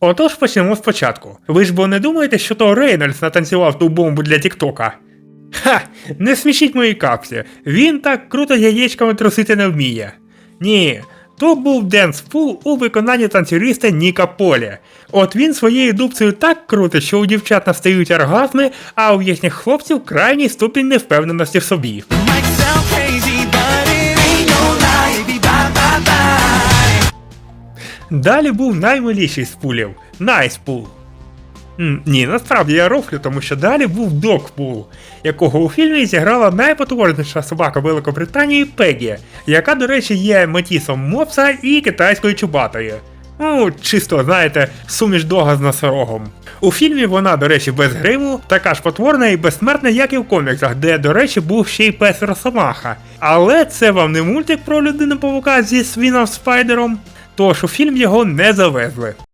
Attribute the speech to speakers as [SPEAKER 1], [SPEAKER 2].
[SPEAKER 1] Отож почнемо спочатку. Ви ж бо не думаєте, що то Рейнольдс натанцював ту бомбу для Тіктока? Ха! Не смішіть мої капці. Він так круто яєчками трусити не вміє. Ні, то був Денс Пул у виконанні танцюриста Ніка Полі. От він своєю дубцею так крутить, що у дівчат настають оргазми, а у їхніх хлопців крайній ступінь невпевненості в собі. Далі був наймиліший з пулів Найспул. Ні, насправді я рофлю, тому що далі був Докпул, якого у фільмі зіграла найпотворніша собака Великобританії Пегі, яка, до речі, є метісом мопса і китайською чубатою. Ну, чисто, знаєте, суміш дога з носорогом. У фільмі вона, до речі, без гриму, така ж потворна і безсмертна, як і в коміксах, де, до речі, був ще й пес Росомаха. Але це вам не мультик про людину павука зі свіном Спайдером, тож у фільм його не завезли.